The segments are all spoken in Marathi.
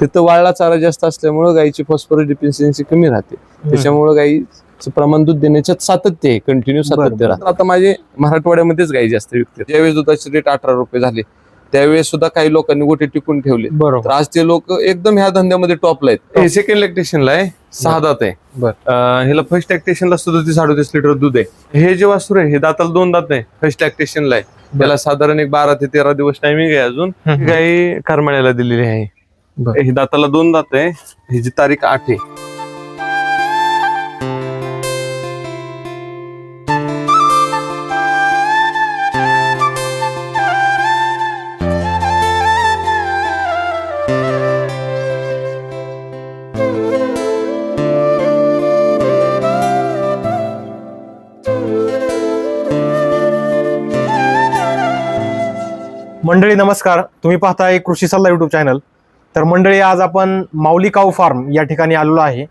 तिथं वाळला चारा जास्त असल्यामुळे गाईची फॉस्फरस डिफिशियन्सी कमी राहते. त्याच्यामुळे गाईचं प्रमाण दूध देण्याच्यात सातत्य आहे कंटिन्यू सातत्य. राहतं. आता माझे मराठवाड्यामध्येच गाई जास्त विकते ज्यावेळेस दुधाचे रेट अठरा रुपये झाले त्यावेळेस सुद्धा काही लोकांनी गोटे टिकून ठेवले. तर बरोबर आज ते लोक एकदम ह्या धंद्यामध्ये टॉपला आहेत. हे. सेकंड लॅक्टेशनला आहे सहा दात आहे. ह्याला फर्स्ट लॅक्टेशनला सुद्धा तीस अडतीस लिटर दूध आहे. हे जे वासुर आहे हे दाताला दोन दात आहे फर्स्ट लॅक्टेशनला आहे. त्याला साधारण एक बारा ते तेरा दिवस टायमिंग आहे अजून. ही गाई करमाळ्याला दिलेली आहे. ही दाताला दोन दात आहे. ह्याची तारीख आठ आहे. मंडळी नमस्कार. तुम्ही पाहताय कृषी सल्ला युट्यूब चॅनल. तर मंडळी आज आपण माऊली काऊ फार्म या ठिकाणी आलेलो आहे.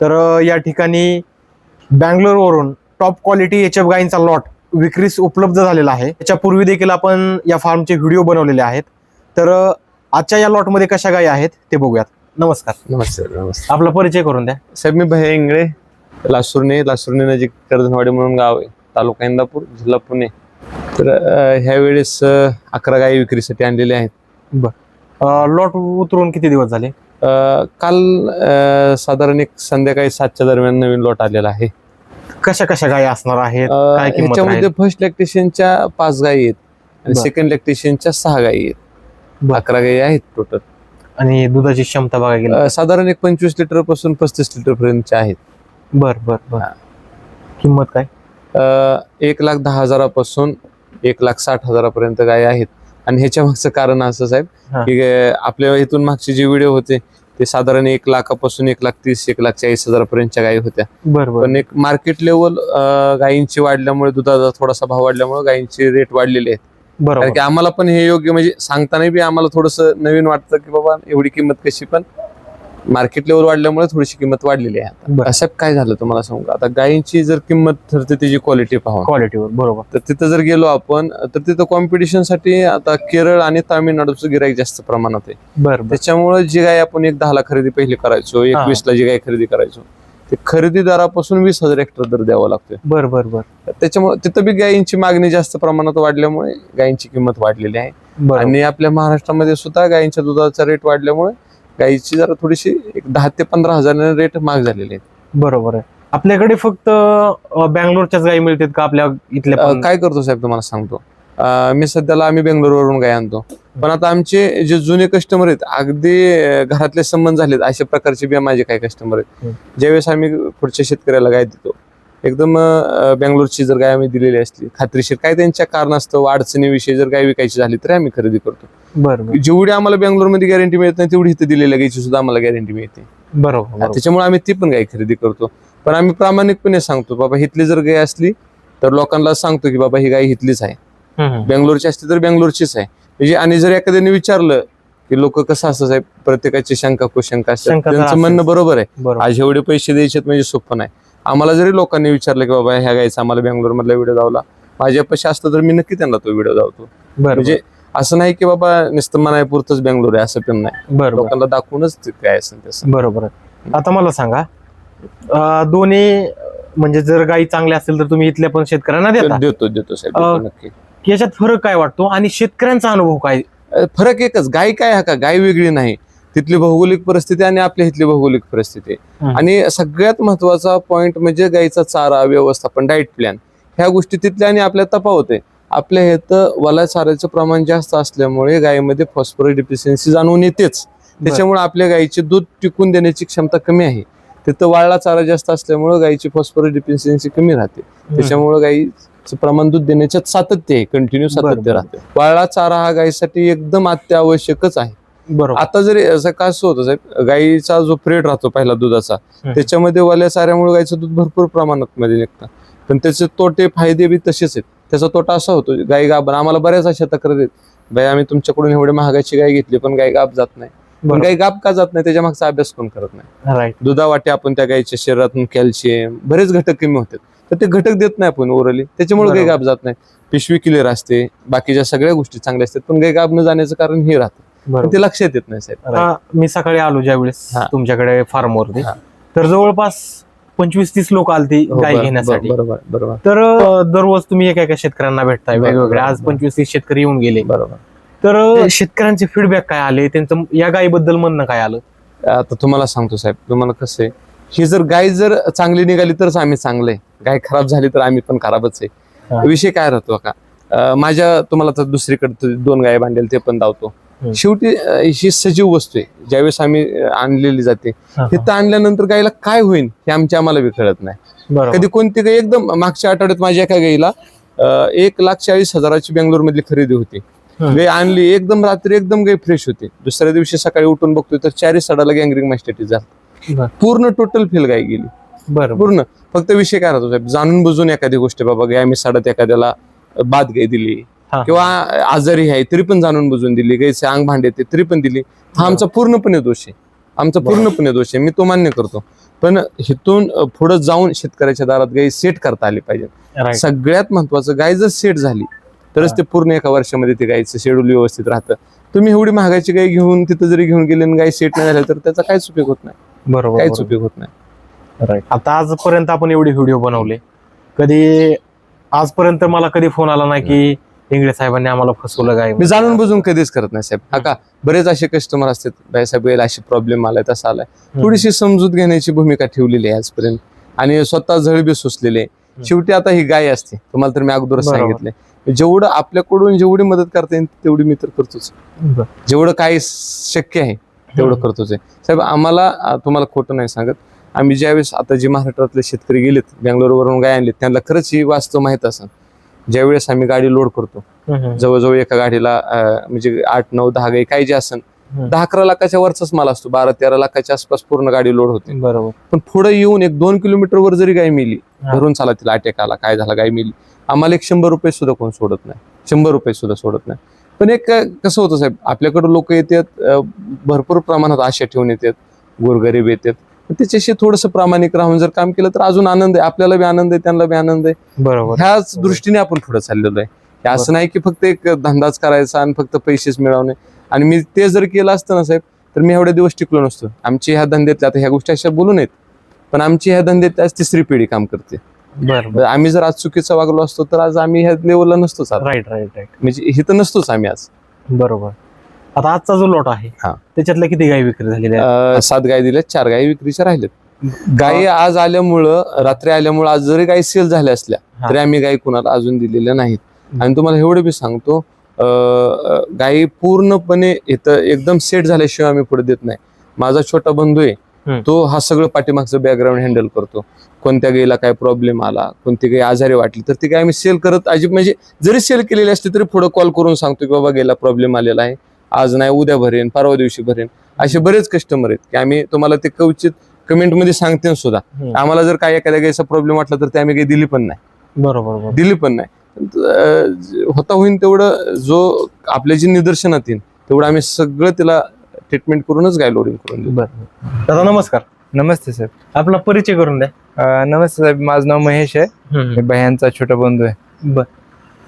तर या ठिकाणी बँगलोरवरून टॉप क्वालिटी एच एफ गाईंचा लॉट विक्रीस उपलब्ध झालेला आहे. त्याच्यापूर्वी देखील आपण या फार्मचे व्हिडिओ बनवलेले आहेत. तर आजच्या या लॉटमध्ये कशा गायी आहेत ते बघूयात. नमस्कार. नमस्ते नमस्ते. आपला परिचय करून द्या. साहेब मी भैया इंगळे लासुर्णे लासुर्णे नजीक कर्दनवाडी म्हणून गाव आहे. तालुका इंदापूर जिल्हा पुणे. तर ह्या वेळेस अकरा गायी विक्रीसाठी आणलेल्या आहेत. लॉट उतरून किती दिवस झाले? काल साधारण एक संध्याकाळी सातच्या दरम्यान नवीन लॉट आलेला आहे. कशा कशा गायी असणार आहेत? अं, काय किंमत ह्याच्यामध्ये फर्स्ट लॅक्टेशनच्या पाच गायी आहेत आणि बर. सेकंड लॅक्टेशनच्या सहा गायी आहेत. बर. अकरा गायी आहेत टोटल आणि दुधाची क्षमता बघायला गेली साधारण एक पंचवीस लिटरपासून पस्तीस लिटर पर्यंतच्या आहेत. बर बर बर. हा. किंमत काय? अ, एक लाख दहा हजारापासून एक लाख साठ हजारापर्यंत गाय आहेत. आणि ह्याच्या मागचं कारण असं साहेब. की आपल्या इथून मागचे जे व्हिडिओ होते ते साधारण एक लाखापासून एक लाख तीस एक लाख चाळीस हजारापर्यंतच्या गायी होत्या. पण एक मार्केट लेवल गायींची वाढल्यामुळे दुधाचा थोडासा भाव वाढल्यामुळे गायींचे रेट वाढलेले आहेत. बरोबर. की आम्हाला पण हे योग्य म्हणजे सांगताना बी आम्हाला थोडस नवीन वाटतं की बाबा एवढी किंमत कशी पण मार्केट लेवल वाढल्यामुळे थोडीशी किंमत वाढलेली आहे. असं काय झालं तुम्हाला सांगू? आता गायींची जर किंमत ठरते त्याची क्वालिटी पाहून. क्वालिटीवर बरोबर. तर तिथं जर गेलो आपण तर तिथं कॉम्पिटिशनसाठी आता केरळ आणि तामिळनाडूचं गिराईक जास्त प्रमाणात आहे. बर त्याच्यामुळे जी गाय आपण एक दहाला खरेदी पहिली करायचो एकवीस ला जी गाय खरेदी करायचो ते खरेदीदारापासून वीस हजार एक्स्ट्रा दर द्यावा लागतोय. बर बर बर. त्याच्यामुळे तिथं बी गायींची मागणी जास्त प्रमाणात वाढल्यामुळे गायींची किंमत वाढलेली आहे. आणि आपल्या महाराष्ट्रामध्ये सुद्धा गायींच्या दुधाचा रेट वाढल्यामुळे गायीची जरा थोडीशी एक दहा ते पंधरा हजार रेट महाग झालेले आहेत बरोबर आहे. आपल्याकडे फक्त अ, बँगलोरच्याच गायी मिळतात का आपल्या इथल्या अं, पण? काय करतो साहेब तुम्हाला सांगतो. अं, मी सध्याला आम्ही बेंगलोरवरून गाय आणतो. पण आता आमचे जे जुने कस्टमर आहेत अगदी अं, घरातले संबंध झालेत अशा प्रकारचे बी माझे काही कस्टमर आहेत. ज्यावेळेस आम्ही पुढच्या शेतकऱ्याला गाय देतो एकदम बेंगलोरची जर गाय आम्ही दिलेली असली खात्रीशीर काय त्यांच्या कारणास्तव अडचणीविषयी जर गाय विकायची झाली तर आम्ही खरेदी करतो. बर बर. जेवढी आम्हाला बेंगलोरमध्ये गॅरंटी मिळत नाही तेवढी इथं दिलेल्या गायची सुद्धा आम्हाला गॅरंटी मिळते. बरोबर बरोबर. त्याच्यामुळे आम्ही ती पण गाय खरेदी करतो. पण आम्ही प्रामाणिकपणे सांगतो बाबा हिथली जर गाय असली तर लोकांना सांगतो की बाबा ही गाय हिथलीच आहे. बेंगलोरची असते तर बेंगलोरचीच आहे. म्हणजे आणि जर एखाद्याने विचारलं की लोक कसं असं साहेब प्रत्येकाची शंका कुशंका त्यांचं असेल. म्हणणं बरोबर आहे. बरोबर. आज एवढे पैसे द्यायचे म्हणजे सोपं नाही. आम्हाला जरी लोकांनी विचारलं की बाबा ह्या गायचा आम्हाला बेंगलोर मधला व्हिडिओ दावला माझ्या पैसे असतं तर मी नक्की त्यांना तो व्हिडिओ दावतो बर म्हणजे असं नाही की बाबा नुसतं मनापुरतच बेंगलोर आहे असं पण नाही. बर लोकांना दाखवूनच काय असेल बरोबर आहे. आता मला सांगा दोन्ही म्हणजे जर गायी चांगल्या असतील तर तुम्ही इथल्या पण शेतकऱ्यांना देता? देतो साहेब नक्की. याच्यात फरक काय वाटतो आणि शेतकऱ्यांचा अनुभव काय? फरक एकच गाय काय हा का? गाय वेगळी नाही. तिथली भौगोलिक परिस्थिती आणि आपल्या इथली भौगोलिक परिस्थिती. आणि सगळ्यात महत्त्वाचा पॉइंट म्हणजे गायीचा चारा व्यवस्थापन डाएट प्लॅन ह्या गोष्टी तिथल्या आणि आपल्या तफावत आहे. आपल्या इथं वला चाऱ्याचं प्रमाण जास्त असल्यामुळे गायीमध्ये फॉस्फरस डिफिशियन्सी जाणून येतेच. त्याच्यामुळे आपल्या गायीचे दूध टिकून देण्याची क्षमता कमी आहे. तिथं वाळला चारा जास्त असल्यामुळे गायीची फॉस्फरस डिफिशियन्सी कमी राहते. त्याच्यामुळे गायीचं प्रमाण दूध देण्याच्यात सातत्य आहे. कंटिन्यू सातत्य. राहते. वाळला चारा हा गायीसाठी एकदम अत्यावश्यकच आहे. बरोबर. आता जरी असं का असं होतं साहेब गाईचा जो फ्रेड राहतो पहिला दुधाचा. त्याच्यामध्ये वाल्या चाऱ्यामुळे गाईचं दूध भरपूर प्रमाणात मध्ये निघतं. पण त्याचे तोटे फायदे बी तसेच आहेत. त्याचा तोटा असा होतो गाई गाब आम्हाला बऱ्याच अशा तक्रारी आहेत. बाई आम्ही तुमच्याकडून एवढे महागाची गाय घेतली पण गाय गाब जात नाही. पण. गाय गाब का जात नाही त्याच्या मागचा अभ्यास कोण करत नाही? राईट दुधावाटे आपण त्या गायीच्या शरीरातून कॅल्शियम बरेच घटक कमी होतात. तर ते घटक देत नाही आपण ओरली त्याच्यामुळे गाय. गाब जात नाही. पिशवी क्लिअर असते बाकीच्या सगळ्या गोष्टी चांगल्या असतात पण गाय गाब न जाण्याचं कारण हे राहतं. पण ते लक्षात येत नाही साहेब. आता मी सकाळी आलो ज्यावेळेस. तुमच्याकडे फार्मवरती. तर जवळपास पंचवीस तीस लोक आलती हो, गाय घेण्यासाठी. बरोबर बरोबर तर दररोज तुम्ही एका एका शेतकऱ्यांना भेटताय वेगवेगळे. आज. पंचवीस तीस शेतकरी येऊन गेले. बरोबर. तर शेतकऱ्यांचे फीडबॅक काय आले? त्यांचं या गायीबद्दल म्हणणं काय आलं? आता तुम्हाला सांगतो साहेब. तुम्हाला कसं आहे ही जर गाय जर चांगली निघाली तरच आम्ही चांगले गाय खराब झाली तर आम्ही पण खराबच. आहे. विषय काय राहतो का? माझ्या तुम्हाला तर दुसरीकडे दोन गाय बांधेल ते पण धावतो. शेवटी ही सजीव वस्तू आहे. ज्यावेळेस आम्ही आणलेली जाते तिथं आणल्यानंतर गायला काय होईल हे आमच्या आम्हाला बी कळत नाही. कधी कोणती गाय एकदम मागच्या आठवड्यात माझ्या एका गाईला अं, एक लाख चाळीस हजाराची बेंगलोर मधली खरेदी होती. गाय आणली एकदम रात्री एकदम गाय फ्रेश होती. दुसऱ्या दिवशी सकाळी उठून बघतोय तर चारी सडाला गँग्रिंग मास्टेटीस झालं. बर. पूर्ण टोटल फेल गाय गेली. बरोबर पूर्ण. फक्त विषय काय राहतो साहेब? जाणून बुजून एखादी गोष्ट बाबा गाय आम्ही साडत एखाद्याला बाद गाय दिली. किंवा आजारी आहे तरी पण जाणून बुजून दिली गायचे अंग भांडे येते तरी पण दिली. हा आमचा पूर्णपणे दोष आहे. आमचा. पूर्णपणे दोष आहे. मी तो मान्य करतो. पण हिथून पुढे जाऊन शेतकऱ्याच्या दारात गाय सेट करता आली पाहिजे. सगळ्यात महत्वाचं गाय जर सेट झाली तरच ते पूर्ण एका वर्षामध्ये ते गायचं शेड्यूल व्यवस्थित राहतं. तुम्ही एवढी महागाची गाय घेऊन तिथं जरी घेऊन गेले आणि गाय सेट नाही झाली तर त्याचा काहीच उपयोग होत नाही. बरोबर काहीच. उपयोग होत नाही. आता आजपर्यंत आपण एवढे व्हिडिओ बनवले. कधी आजपर्यंत मला कधी फोन आला नाही की इंगळे साहेबांनी आम्हाला फसवलं काय मी जाणून बुजून कधीच करत नाही साहेब. हा का? बरेच असे कस्टमर असतात. बाई साहेब याला अशी प्रॉब्लेम आलाय तसा आलाय. थोडीशी समजूत घेण्याची भूमिका ठेवलेली आहे आजपर्यंत. आणि स्वतः झळबी सुचलेले शेवटी आता ही गाय असते. तुम्हाला तर मी अगोदरच. सांगितलंय. जेवढं आपल्याकडून जेवढी मदत करता येईल तेवढी मी तर करतोच. जेवढं काही शक्य आहे तेवढं. करतोच आहे. साहेब आम्हाला तुम्हाला खोटं नाही सांगत. आम्ही ज्यावेळेस आता जे महाराष्ट्रातले शेतकरी गेलेत बेंगलोरवरून गाय आणलेत त्यांना खरंच ही वास्तव माहीत असेल ज्यावेळेस आम्ही गाडी लोड करतो जवळजवळ एका गाडीला म्हणजे आठ नऊ दहा गाई काही जे असेल. दहा अकरा लाखाच्या वरचाच माल असतो. बारा तेरा लाखाच्या आसपास पूर्ण गाडी लोड होते. बरोबर. पण पुढे येऊन एक दोन किलोमीटर वर जरी गाय मिली. धरून चाला तिला अटॅक आला काय झाला गाय मिली आम्हाला एक शंभर रुपये सुद्धा कोण सोडत नाही. शंभर रुपये सुद्धा सोडत नाही. पण एक कसं होतं साहेब आपल्याकडे लोक येतात भरपूर प्रमाणात आशा ठेवून येतात गोरगरीब येतात. त्याच्याशी थोडंसं प्रामाणिक राहून जर काम केलं तर अजून आनंद आहे. आपल्याला बी आनंद आहे त्यांना बी आनंद आहे. बरोबर. ह्याच दृष्टीने आपण पुढे चाललेलो आहे. हे असं नाही की फक्त एक धंदाच करायचा आणि फक्त पैसेच मिळवणे. आणि मी ते जर केलं असतं ना साहेब तर मी एवढे दिवस टिकलो नसतो. आमची ह्या धंद्यातल्या आता ह्या गोष्टी अशा बोलू नयेत पण आमची ह्या धंद्यात आज तिसरी पिढी काम करते. बरोबर. आम्ही जर आज चुकीचं वागलो असतो तर आज आम्ही ह्या लेवलला नसतोच. राईट राईट राईट म्हणजे इथं नसतोच आम्ही आज. बरोबर. आता आजचा जो लॉट आहे हा. त्याच्यातल्या किती गाय विक्री झालेल्या आहेत? अं, सात गाय दिल्या चार गायी विक्रीच्या राहिल्यात गायी आज आल्यामुळं रात्री आल्यामुळं आज जरी गायी सेल झाल्या असल्या हा. तरी आम्ही गायी कुणाला अजून दिलेल्या नाहीत आणि तुम्हाला एवढं बी सांगतो अं, गायी पूर्णपणे इथं एकदम सेट झाल्याशिवाय आम्ही पुढे देत नाही माझा छोटा बंधू आहे. तो हा सगळं पाठीमागचं बॅकग्राऊंड हँडल करतो कोणत्या गायीला काय प्रॉब्लेम आला कोणती गाय आजारी वाटली तर ती गाय आम्ही सेल करत अजिब म्हणजे जरी सेल केलेली असली तरी पुढे कॉल करून सांगतो की बाबा गेला प्रॉब्लेम आलेला आहे आज नाही उद्या भरेन परवा दिवशी भरेन. असे बरेच कस्टमर आहेत की आम्ही तुम्हाला ते कवचित कमेंटमध्ये सांगते सुद्धा. आम्हाला जर काय एखाद्या गायचा प्रॉब्लेम वाटला तर ते आम्ही काही दिली पण नाही. बरोबर दिली पण नाही. होता होईन तेवढं जो आपल्या जे निदर्शनात येईल तेवढं आम्ही सगळं तिला ट्रीटमेंट करूनच गाय लोडिंग करून बरोबर दादा नमस्कार. नमस्ते साहेब आपला परिचय करून द्या. नमस्ते साहेब. माझं नाव महेश आहे. मी भयांचा छोटा बंधू आहे. बर.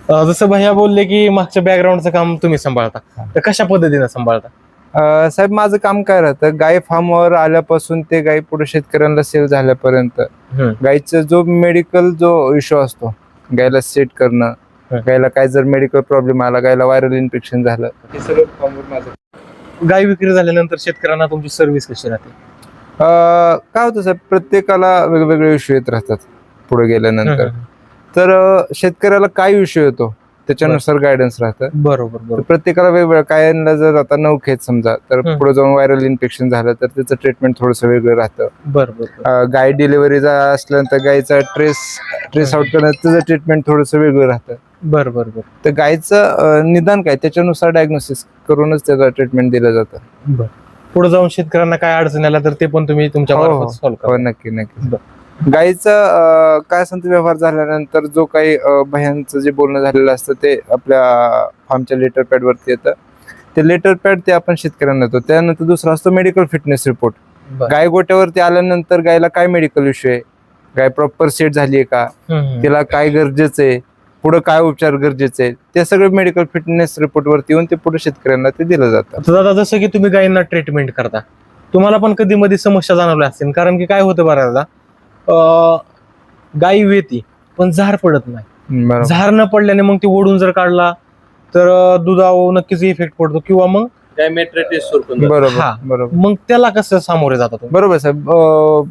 जसं भैया बोलले की मागच्या बॅकग्राऊंडचं काम तुम्ही सांभाळता. तर कशा पद्धतीने सांभाळता? अं, साहेब माझं काम काय राहतं? गाय फार्मवर आल्यापासून ते गाय पुढे शेतकऱ्यांना सेल झाल्यापर्यंत गायचा जो मेडिकल जो इश्यू असतो गायला सेट करणं हं. गायला काय जर मेडिकल प्रॉब्लेम आला गायला व्हायरल इन्फेक्शन झालं हे सगळं फार्मवर माझं. गाय विक्री झाल्यानंतर शेतकऱ्यांना तुमची सर्व्हिस कशी राहते? अं, काय होतं साहेब प्रत्येकाला वेगवेगळे इश्यू येत राहतात पुढे गेल्यानंतर. तर शेतकऱ्याला काय इश्यू येतो त्याच्यानुसार गायडन्स राहतं. बरोबर प्रत्येकाला वेगवेगळं कायांना जर आता नवखेत समजा तर. पुढे जाऊन व्हायरल इन्फेक्शन झालं तर त्याचं ट्रीटमेंट थोडंसं वेगळं राहतं. बरोबर गाय डिलिव्हरीचा असल्यानंतर गायचा ट्रेस ट्रेस आउट करणं त्याचं ट्रीटमेंट थोडंसं वेगळं राहतं. बरोबर बरोबर तर गायचं निदान काय? त्याच्यानुसार डायग्नोसिस करूनच त्याचं ट्रीटमेंट दिलं जातं. पुढे जाऊन शेतकऱ्यांना काय अडचण आला तर ते पण तुम्ही तुमच्या हो, हो. हो नक्की नक्की. गायचं काय सांगतो व्यवहार झाल्यानंतर जो काही भयांचं जे बोलणं झालेलं असतं ते आपल्या फार्मच्या लेटर पॅड वरती येतं. ते लेटर पॅड ते आपण शेतकऱ्यांना देतो. त्यानंतर दुसरा असतो मेडिकल फिटनेस रिपोर्ट. गाय गोट्यावरती आल्यानंतर गायला काय मेडिकल इश्यू आहे? गाय प्रॉपर सेट झाली आहे का. तिला काय गरजेचं आहे? पुढे काय उपचार गरजेचे आहेत? ते सगळं मेडिकल फिटनेस रिपोर्ट वरती येऊन ते पुढे शेतकऱ्यांना ते दिलं जातं. दादा जसं की तुम्ही गायींना ट्रीटमेंट करता तुम्हाला पण कधी मध्ये समस्या जाणवल्या असतील. कारण की काय होतं बऱ्याचदा अं, गायी वेती पण झार पडत नाही बरोबर झार न पडल्याने मग ती ओढून जर काढला तर अं, दुधावर नक्कीच इफेक्ट पडतो किंवा मग. बरोबर हा. बरोबर मग त्याला कसं सामोरे जाता तुम्ही बरोबर साहेब अं,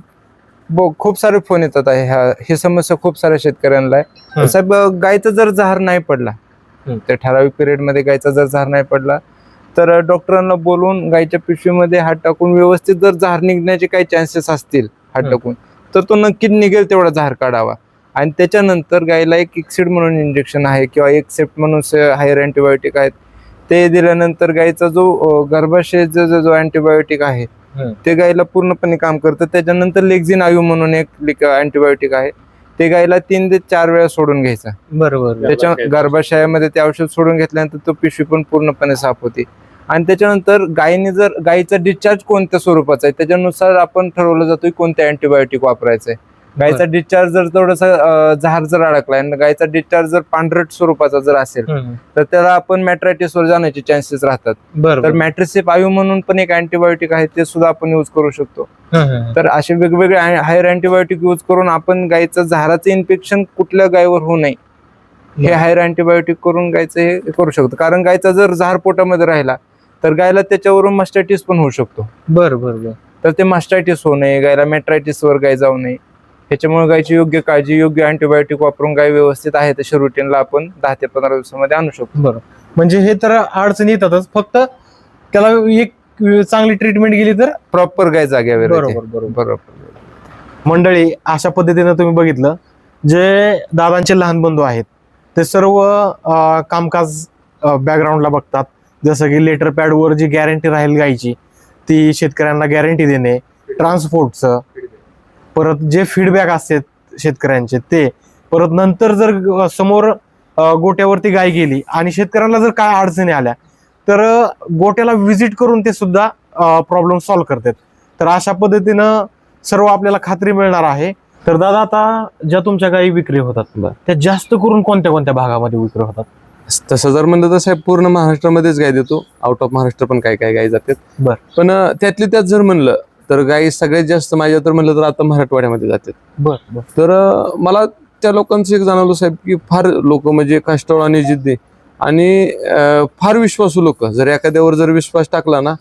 ब- खूप सारे फोन येतात आहे ह्या ही समस्या खूप साऱ्या शेतकऱ्यांना आहे. साहेब अं, गायचा जर जहार नाही पडला. त्या ठराविक पिरियडमध्ये गायचा जर जहार नाही पडला तर अं, डॉक्टरांना बोलून गायच्या पिशवीमध्ये हात टाकून व्यवस्थित जर जहार निघण्याचे काही चान्सेस असतील हात. टाकून तर तो नक्कीच निघेल तेवढा जहार काढावा. आणि त्याच्यानंतर गायला एक एक्सिड म्हणून इंजेक्शन आहे किंवा एक सेप्ट म्हणून हायर अँटीबायोटिक आहेत. ते दिल्यानंतर गायचा जो गर्भाशयाचा जो- जो अँटीबायोटिक आहे. ते गायला पूर्णपणे काम करतं. त्याच्यानंतर लेक्झिन आयू म्हणून एक अँटीबायोटिक आहे. ते गायला तीन ते चार वेळा सोडून घ्यायचं. बरोबर. त्याच्या गर्भाशयामध्ये ते औषध सोडून घेतल्यानंतर तो पिशवी पण पूर्णपणे साफ होते. आणि त्याच्यानंतर गायीने जर गायीचा डिस्चार्ज कोणत्या स्वरूपाचा आहे? त्याच्यानुसार आपण ठरवलं जातं की कोणते अँटीबायोटिक वापरायचं. आहे गायीचा डिस्चार्ज जर थोडासा जहार जर अडकला आणि गायीचा डिस्चार्ज जर पांढरट स्वरूपाचा जर असेल. तर त्याला आपण मॅट्रायटिस वर जाण्याचे चान्सेस राहतात. तर मॅट्रिसिप आयू म्हणून पण एक अँटीबायोटिक आहे ते सुद्धा आपण यूज करू शकतो. तर असे वेगवेगळे हायर अँटीबायोटिक यूज करून आपण गायचं झाराचं इन्फेक्शन कुठल्या गायीवर होऊ नये. हे. हायर अँटीबायोटिक करून गायचं हे करू शकतो. कारण गायचा जर झार पोटामध्ये राहिला तर गायला त्याच्यावरून मास्टायटिस पण होऊ शकतो. बरं बरं बरं. तर ते मास्टायटिस होऊ नये गायला मेट्रायटिस वर गाय जाऊ नये. ह्याच्यामुळे गायची योग्य काळजी योग्य अँटीबायोटिक वापरून गाय व्यवस्थित आहे तशा रुटीनला आपण दहा ते पंधरा दिवसामध्ये आणू शकतो. बरं. म्हणजे हे तर अडचणी येतातच फक्त त्याला एक चांगली ट्रीटमेंट गेली तर? प्रॉपर गाय जाग्यावर. बरोबर बरोबर. बरोबर. मंडळी अशा पद्धतीनं तुम्ही बघितलं जे दादांचे लहान बंधू आहेत ते सर्व अं, कामकाज बॅकग्राऊंडला बघतात. जसं की लेटर पॅडवर जी गॅरंटी राहील गायची ती शेतकऱ्यांना गॅरंटी देणे ट्रान्सपोर्टचं परत जे फीडबॅक असतात शेतकऱ्यांचे ते. परत नंतर जर समोर गोट्यावरती गाय गेली आणि शेतकऱ्यांना जर काय अडचणी आल्या तर गोट्याला व्हिजिट करून ते सुद्धा प्रॉब्लेम सॉल्व्ह करतात. तर अशा पद्धतीनं सर्व आपल्याला खात्री मिळणार आहे. तर दादा आता ज्या तुमच्या गायी विक्री होतात त्या जास्त करून कोणत्या कोणत्या भागामध्ये विक्री होतात? तसं जर म्हणलं तर साहेब पूर्ण महाराष्ट्रामध्येच गाय देतो. आउट ऑफ महाराष्ट्र पण काय काय गाय जातात. बर. पण त्यातली त्यात जर म्हणलं तर गायी सगळ्यात जास्त माझ्या तर म्हणलं तर आता मराठवाड्यामध्ये जातात. बर तर मला त्या लोकांचं एक जाणवलं साहेब की फार लोक म्हणजे कष्टाळू आणि जिद्दी आणि फार विश्वासू लोक. जर एखाद्यावर जर विश्वास टाकला ना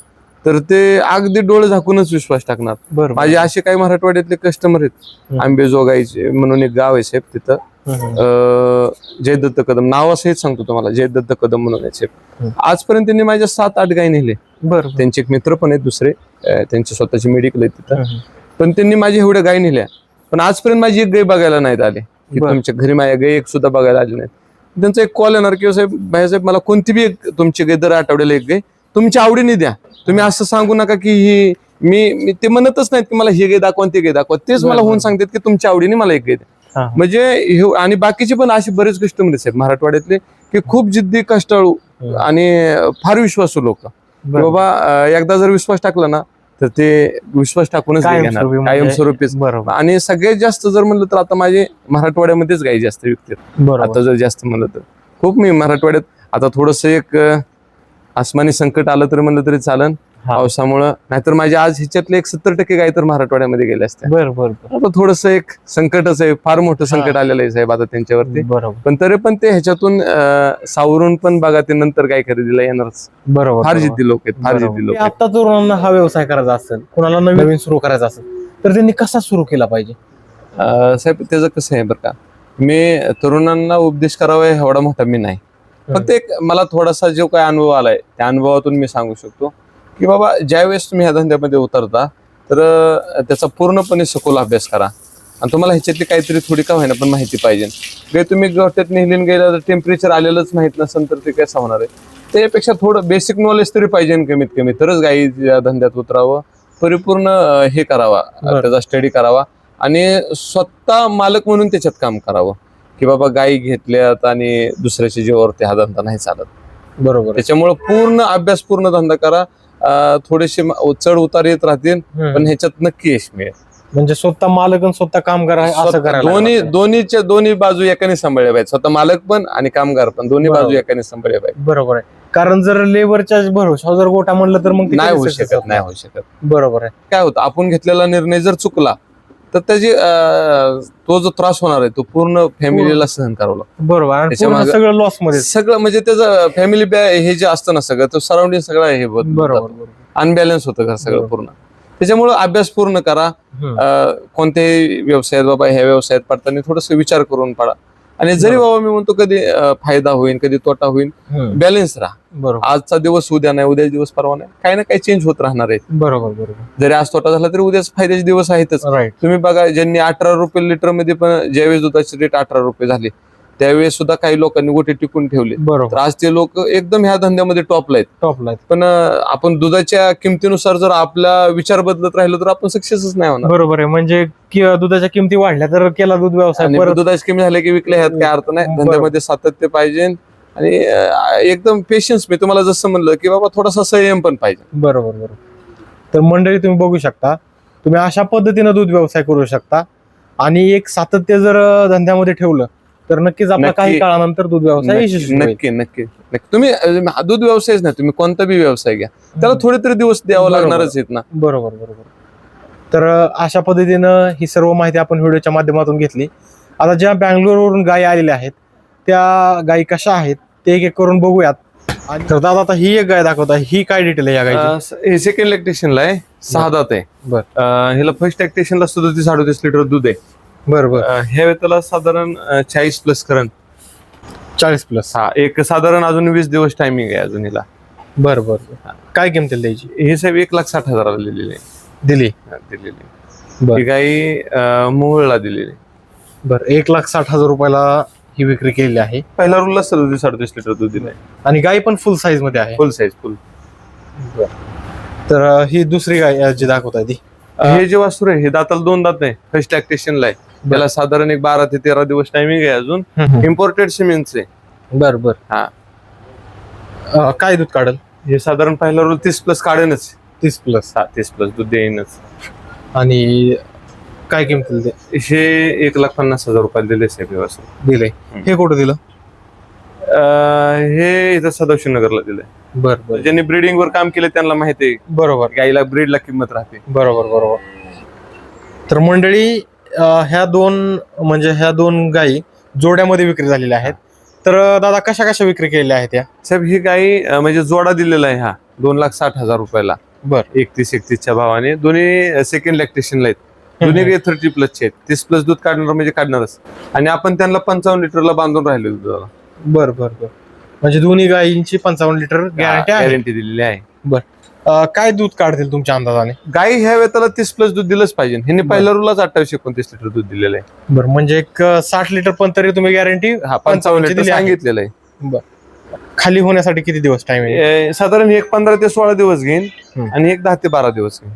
तर ते अगदी डोळे झाकूनच विश्वास टाकणार. माझे असे काही मराठवाड्यातले कस्टमर आहेत. आंबेजोगाईचे म्हणून एक गाव आहे साहेब तिथं. अं, जयदत्त कदम नाव असंच सांगतो तुम्हाला जयदत्त कदम म्हणून हम्म. आजपर्यंत त्यांनी माझ्या सात आठ गाय नेले. बर त्यांचे एक मित्र पण आहेत दुसरे त्यांचे स्वतःचे मेडिकल आहेत तिथं. पण त्यांनी माझ्या एवढ्या गाय नेल्या. पण आजपर्यंत माझी एक गाय बघायला नाहीत आले. की. तुमच्या घरी माझ्या गाय एक सुद्धा बघायला आली नाहीत. त्यांचा एक कॉल येणार किंवा साहेब भाईसाहेब मला कोणती बी एक तुमची गाय दर आठवड्याला एक गाय तुमच्या आवडीने द्या. तुम्ही असं सांगू नका की ही मी मी ते म्हणतच नाहीत की मला ही गाय दाखवा ती गाय दाखवा. तेच मला होऊन. सांगतात की तुमच्या आवडीने मला एक गाय द्या. म्हणजे हे- आणि बाकीचे पण असे बरेच कस्टमर आहेत साहेब मराठवाड्यातले की खूप जिद्दी कष्टाळू. आणि फार विश्वासू लोक. बाबा एकदा जर विश्वास टाकला ना तर ते विश्वास टाकूनच म्हणजे- कायमस्वरूपीच. बरोबर. आणि सगळ्यात जास्त जर म्हणलं तर आता माझे मराठवाड्यामध्येच गाई जास्त बरोबर. आता जर जास्त म्हणलं तर. खूप मी मराठवाड्यात आता थोडस एक आसमानी संकट आलं तर म्हणलं तरी चालन. पावसामुळं. नाहीतर माझे आज ह्याच्यातले एक सत्तर टक्के गाय तर मराठवाड्यामध्ये गेले असते बर बर बर. आता थोडस एक संकटच आहे फार मोठं संकट आलेलं आहे साहेब आता त्यांच्यावरती. बरोबर. पण तरी पण ते ह्याच्यातून सावरून पण बघा ते नंतर काय खरेदीला येणारच बरोबर फार बरोबर. जिद्दी लोक आहेत फार बरोबर. जिद्दी लोक की आता तरुणांना हा व्यवसाय करायचा असेल कुणाला नवीन सुरू करायचा असेल तर त्यांनी कसा सुरू केला पाहिजे? साहेब त्याचं कसं आहे बरं का मी तरुणांना उपदेश करावा एवढा मोठा मी नाही. फक्त एक मला थोडासा जो काय अनुभव आलाय त्या अनुभवातून मी सांगू शकतो. की बाबा ज्यावेळेस तुम्ही ह्या धंद्यामध्ये उतरता तर त्याचा पूर्णपणे सखोल अभ्यास करा. आणि तुम्हाला ह्याच्यातली काहीतरी थोडी का होईना पण माहिती पाहिजे. काही तुम्ही गोठ्यात नेहलीन गेला तर टेम्परेचर आलेलंच माहीत नसेल तर ते कसं होणार आहे? त्यापेक्षा थोडं बेसिक नॉलेज तरी पाहिजे कमीत कमी. तरच गाई या धंद्यात उतरावं. परिपूर्ण हे करावा. त्याचा स्टडी करावा. आणि स्वतः मालक म्हणून त्याच्यात काम करावं. की बाबा गायी घेतल्यात आणि दुसऱ्याच्या जीवावरती हा धंदा नाही चालत. बरोबर त्याच्यामुळे पूर्ण अभ्यास पूर्ण धंदा करा. थोडेसे चढ उतार येत राहतील पण ह्याच्यात नक्की यश मिळेल. म्हणजे स्वतः मालक आणि स्वतः कामगार आहे असं करायला दोन्ही. दोन्हीच्या दोन्ही बाजू एकाने सांभाळल्या पाहिजे स्वतः मालक पण आणि कामगार पण. दोन्ही. बाजू एकाने सांभाळल्या पाहिजे बरोबर आहे. कारण जर लेबरच्या भरोशावर जर गोटा म्हणलं तर मग नाही होऊ शकत नाही होऊ शकत. बरोबर आहे. काय होतं? आपण घेतलेला निर्णय जर चुकला तर त्याची तो जो त्रास होणार आहे तो पूर्ण फॅमिलीला सहन करावा लागतो. बरोबर पूर्ण सगळं लॉसमध्ये. सगळं म्हणजे त्याचं फॅमिली हे जे असतं ना सगळं तो सराउंडिंग सगळं हे होत बरोबर बरोबर. अनबॅलन्स होतं घर सगळं बरोबर. पूर्ण. त्याच्यामुळे अभ्यास पूर्ण करा. हम्म. अं, कोणत्याही व्यवसायात बाबा ह्या व्यवसायात पडताना थोडस विचार करून पडा. आणि जरी. बाबा मी म्हणतो कधी फायदा होईल कधी तोटा होईल. बॅलन्स राहा. बरोबर. आजचा दिवस उद्या नाही उद्या दिवस परवा नाही. काही ना काही चेंज होत राहणार आहे. बरोबर बरोबर. जरी आज तोटा झाला तरी उद्याच फायद्याचे दिवस आहेतच. तुम्ही बघा ज्यांनी अठरा रुपये लिटरमध्ये पण ज्यावेळेस दुधाचे रेट अठरा रुपये झाले त्यावेळेस सुद्धा काही लोकांनी गोटे टिकून ठेवले. तर बरोबर आज ते लोक एकदम ह्या धंद्यामध्ये टॉपला आहेत. टॉपला आहे. पण आपण दुधाच्या किमतीनुसार जर आपला विचार बदलत राहिलो तर आपण सक्सेसच नाही होणार. बरोबर आहे. म्हणजे दुधाच्या किमती वाढल्या तर केला दूध व्यवसाय दुधाची किंमत झाली की विकले ह्यात काय अर्थ नाही. धंद्यामध्ये सातत्य पाहिजे. आणि एकदम पेशन्स मी तुम्हाला जसं म्हणलं की बाबा थोडासा संयम पण पाहिजे. बरोबर बरोबर. तर मंडळी तुम्ही बघू शकता. तुम्ही अशा पद्धतीनं दूध व्यवसाय करू शकता. आणि एक सातत्य जर धंद्यामध्ये ठेवलं तर नक्कीच आपला नक्की. काही काळानंतर दूध व्यवसाय यशस्वी होईल. नक्की नक्की. नक्की. तुम्ही अं, हा दूध व्यवसायच नाही तुम्ही कोणता बी व्यवसाय घ्या. त्याला थोडे तरी दिवस द्यावं बरोबर. लागणारच आहेत ना. बरोबर बरोबर. तर अं, अशा पद्धतीनं ही सर्व माहिती आपण व्हिडिओच्या माध्यमातून घेतली. आता ज्या बँगलोरवरून गायी आलेल्या आहेत त्या गायी कशा आहेत ते एक एक करून बघूयात. आणि तर दादा आता ही एक गाय दाखवता ही काय डिटेल आहे या गायची अं, स- हे सेकंड लॅक्टेशनला आहे सहा दात आहे. बर. अं, ह्याला फर्स्ट लॅक्टेशनला सदोतीस अडोतीस लिटर दूध आहे. बरं बरं. अं, ह्या वेळेला साधारण चाळीस प्लस करंट चाळीस प्लस हा एक साधारण अजून वीस दिवस टायमिंग आहे अजून हिला. बरं बरं काय किमतीला द्यायची हे साहेब एक लाख साठ हजाराला दिलेली आहे. दिली? हा, दिलेली आहे. बर. ही गाई अं, मोहोळला दिलेली आहे. बरं एक लाख साठ हजार रुपयाला ही विक्री केलेली आहे. पहिला रूलला सदोतीस अडतीस लिटर दूध दिलंय. आणि गाय पण फुल साईजमध्ये आहे. फुल साईज फुल तर अं, ही दुसरी गाय अं, जी दाखवत आहे ती. हे जे वासुर आहे हे दाताला दोन दात आहे फर्स्ट लॅक्टेशनला आहे. त्याला साधारण एक बारा ते तेरा दिवस टायमिंग आहे अजून. इम्पोर्टेड सिमेंटचे बर बर. हा. काय दूध काढल? हे साधारण पहिला रोल तीस प्लस काढेनच. तीस प्लस हा तीस प्लस दूध देईनच. आणि काय किमतीला ते हे एक लाख पन्नास हजार रुपयाला दिले साहेब वासुर. दिले. हे. कुठं दिलं? हे इथं सदाशिव नगरला दिलंय. बर बर. ज्यांनी ब्रीडिंग वर काम केलं त्यांना माहिती आहे. बरोबर. गाईला ब्रीडला किंमत राहते. बरोबर बरोबर. तर मंडळी अं, ह्या दोन म्हणजे ह्या दोन गायी जोड्यामध्ये विक्री झालेल्या आहेत. तर अं, दादा कशा कशा विक्री केलेल्या आहेत या? साहेब ही गाई अं, म्हणजे जोडा दिलेला आहे हा दोन लाख साठ हजार रुपयाला. बर. एकतीस एकतीसच्या भावाने. दोन्ही सेकंड लॅक्टेशनला आहेत. दोन्ही काही थर्टी प्लसचे आहेत. तीस प्लस दूध काढणार म्हणजे काढणारच. आणि आपण त्यांना पंचावन्न लिटरला बांधून राहिलो दुधाला बर बर बर. म्हणजे दोन्ही गायींची पंचावन्न लिटर गॅरंटी आहे. गॅरंटी दिलेली आहे. अं, काय दूध काढतील तुमच्या अंदाजाने? गाई ह्या वेळेला तीस प्लस दूध दिलंच पाहिजे. ह्यांनी पहिल्या रुलाच अठ्ठावीस एकोणतीस लिटर दूध दिलेलं आहे. बरं म्हणजे एक साठ लिटर पण तरी तुम्ही गॅरंटी हा पंचावन्न लिटर दिली आहे. सांगितलेलं आहे. खाली होण्यासाठी किती दिवस टाइम आहे? ए, साधारण एक पंधरा ते सोळा दिवस घेईन हम्म. आणि एक दहा ते बारा दिवस घेईन.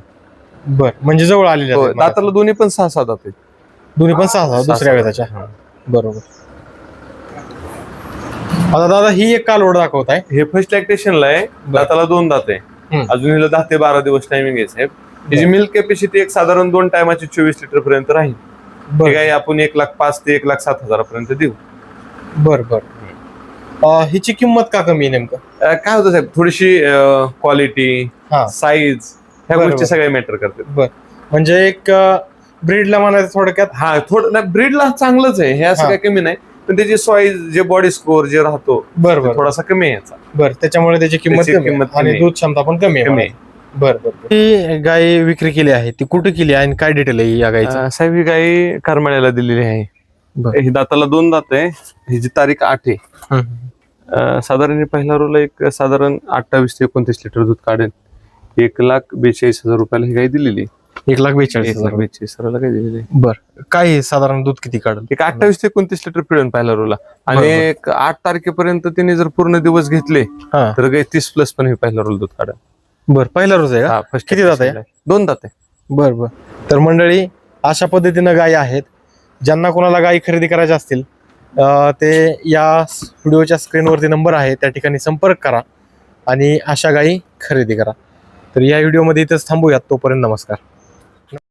बर म्हणजे जवळ आलेले हो, आहेत मला. दाताला दोन्ही पण सहा सहा दात आहेत. दोन्ही पण सहा सहा सहा- दुसऱ्या सहा. वेळेच्या. बरोबर. आता दादा ही एक कालवड दाखवत आहे हे फर्स्ट लॅक्टेशनला आहे. दाताला दोन दात. आहे. अजून हिला दहा ते बारा दिवस टायमिंग आहे साहेब. त्याची मिल्क कॅपॅसिटी एक साधारण दोन टायमाची चोवीस लिटर पर्यंत राहील. आपण एक लाख पाच ते एक लाख सात हजारापर्यंत देऊ. बर बर. हिची किंमत का कमी आहे नेमकं? काय होतं साहेब? थोडीशी क्वालिटी. साईज ह्या. गोष्टी सगळ्या मॅटर करतात. म्हणजे एक ब्रीडला म्हणायचं थोडक्यात? हा थोडं ब्रीडला चांगलंच आहे. हे असं. काही कमी नाही. पण त्याची सॉईज जे बॉडी स्कोर जे राहतो बर ते बर थोडासा कमी आहे याचा बर त्याच्यामुळे त्याची किंमत त्याची कमी आहे. किंमत आणि कमी आहे. दूध क्षमता पण कमी कमी आहे बर बर बर. ही गाय विक्री केली आहे ती कुठे केली आहे आणि काय डिटेल आहे या गायची अं, साहेब ही गाई करमाळ्याला दिलेली आहे. ही दाताला दोन दात आहे हिची तारीख आठ आहे. अं, साधारण हे पहिल्या रोला एक साधारण अठ्ठावीस ते एकोणतीस लिटर दूध काढेल एक लाख बेचाळीस हजार रुपयाला ही गाई दिलेली एक लाख बेचाळीस हजार. बेचाळीस हजाराला दिलेली बर. काय आहे साधारण दूध किती काढल? एक अठ्ठावीस ते एकोणतीस लिटर पिळून पहिल्या रोला. आणि बरोबर. एक आठ तारखेपर्यंत तिने जर पूर्ण दिवस घेतले हा. तर गाई तीस प्लस पण हे पहिल्या रोल दूध काढेल. बर पहिला रोज आहे का? हा फर्स्ट किती दात आहे? दोन दात आहे. बर बर. तर मंडळी अशा पद्धतीनं गायी आहेत. ज्यांना कोणाला गायी खरेदी करायच्या असतील अं, ते या व्हिडिओच्या स्क्रीनवरती नंबर आहे. त्या ठिकाणी संपर्क करा आणि अशा गायी खरेदी करा. तर या व्हिडिओमध्ये इथंच थांबूयात. तोपर्यंत नमस्कार.